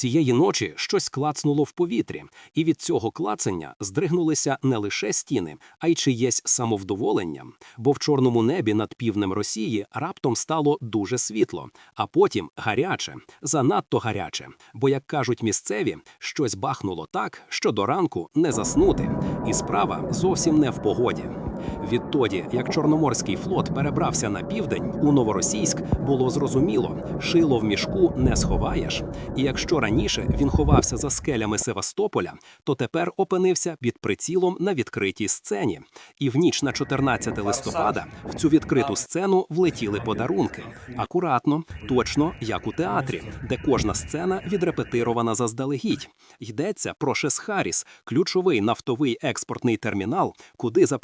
Цієї ночі щось клацнуло в повітрі, і від цього клацання здригнулися не лише стіни, а й чиєсь самовдоволення. Бо в чорному небі над півднем Росії раптом стало дуже світло, а потім гаряче, занадто гаряче. Бо, як кажуть місцеві, щось бахнуло так, що до ранку не заснути. І справа зовсім не в погоді. Відтоді, як Чорноморський флот перебрався на південь, у Новоросійськ було зрозуміло, шило в мішку не сховаєш. І якщо раніше він ховався за скелями Севастополя, то тепер опинився під прицілом на відкритій сцені. І в ніч на 14 листопада в цю відкриту сцену влетіли подарунки. Акуратно, точно як у театрі, де кожна сцена відрепетирована заздалегідь. Йдеться про Шесхаріс, ключовий нафтовий експортний термінал, куди за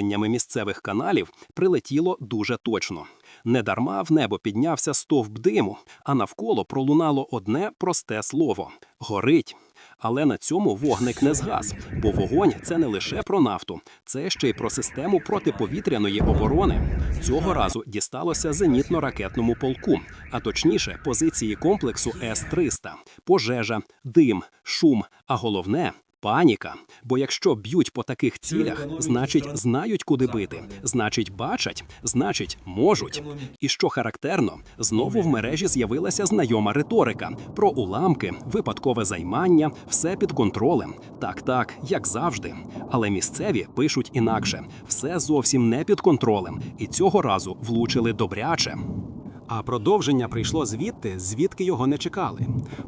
повідомленнями місцевих каналів прилетіло дуже точно. Недарма в небо піднявся стовп диму, а навколо пролунало одне просте слово горить. Але на цьому вогник не згас, бо вогонь це не лише про нафту, це ще й про систему протиповітряної оборони. Цього разу дісталося зенітно-ракетному полку, а точніше позиції комплексу С-300. пожежа, дим, шум, а головне. Паніка. Бо якщо б'ють по таких цілях, значить знають, куди бити, значить, бачать, значить, можуть. І що характерно, знову в мережі з'явилася знайома риторика про уламки, випадкове займання, все під контролем. Так, так, як завжди. Але місцеві пишуть інакше: все зовсім не під контролем, і цього разу влучили добряче. А продовження прийшло звідти, звідки його не чекали.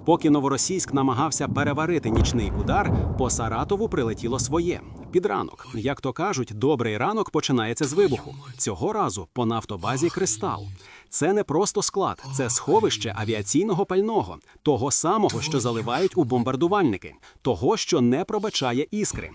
Поки Новоросійськ намагався переварити нічний удар, по Саратову прилетіло своє. Під ранок, як то кажуть, добрий ранок починається з вибуху. Цього разу по нафтобазі Кристал. Це не просто склад, це сховище авіаційного пального, того самого, що заливають у бомбардувальники, того, що не пробачає іскри.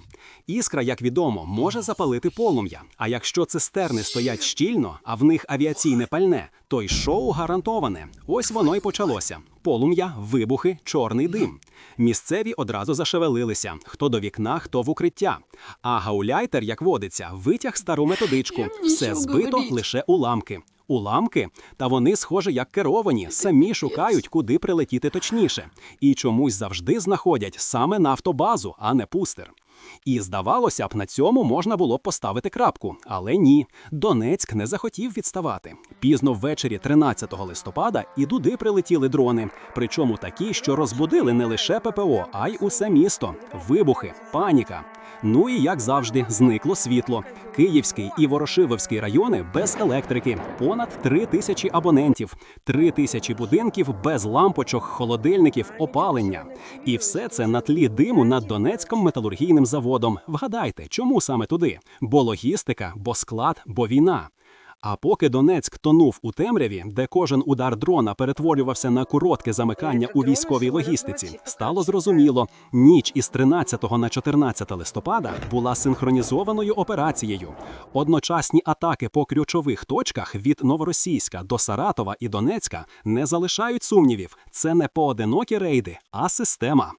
Іскра, як відомо, може запалити полум'я. А якщо цистерни стоять щільно, а в них авіаційне пальне, то й шоу гарантоване. Ось воно й почалося. Полум'я, вибухи, чорний дим. Місцеві одразу зашевелилися: хто до вікна, хто в укриття. А гауляйтер, як водиться, витяг стару методичку. Все збито лише уламки. Уламки, та вони, схоже, як керовані, самі шукають, куди прилетіти точніше, і чомусь завжди знаходять саме нафтобазу, а не пустир. І здавалося б, на цьому можна було б поставити крапку, але ні. Донецьк не захотів відставати. Пізно ввечері 13 листопада і туди прилетіли дрони, причому такі, що розбудили не лише ППО, а й усе місто. Вибухи, паніка. Ну і як завжди, зникло світло. Київський і Ворошиловський райони без електрики, понад три тисячі абонентів, три тисячі будинків без лампочок, холодильників, опалення. І все це на тлі диму над Донецьком металургійним заводом. Вгадайте, чому саме туди? Бо логістика, бо склад, бо війна. А поки Донецьк тонув у темряві, де кожен удар дрона перетворювався на коротке замикання у військовій логістиці, стало зрозуміло, ніч із 13 на 14 листопада була синхронізованою операцією. Одночасні атаки по ключових точках від Новоросійська до Саратова і Донецька не залишають сумнівів. Це не поодинокі рейди, а система.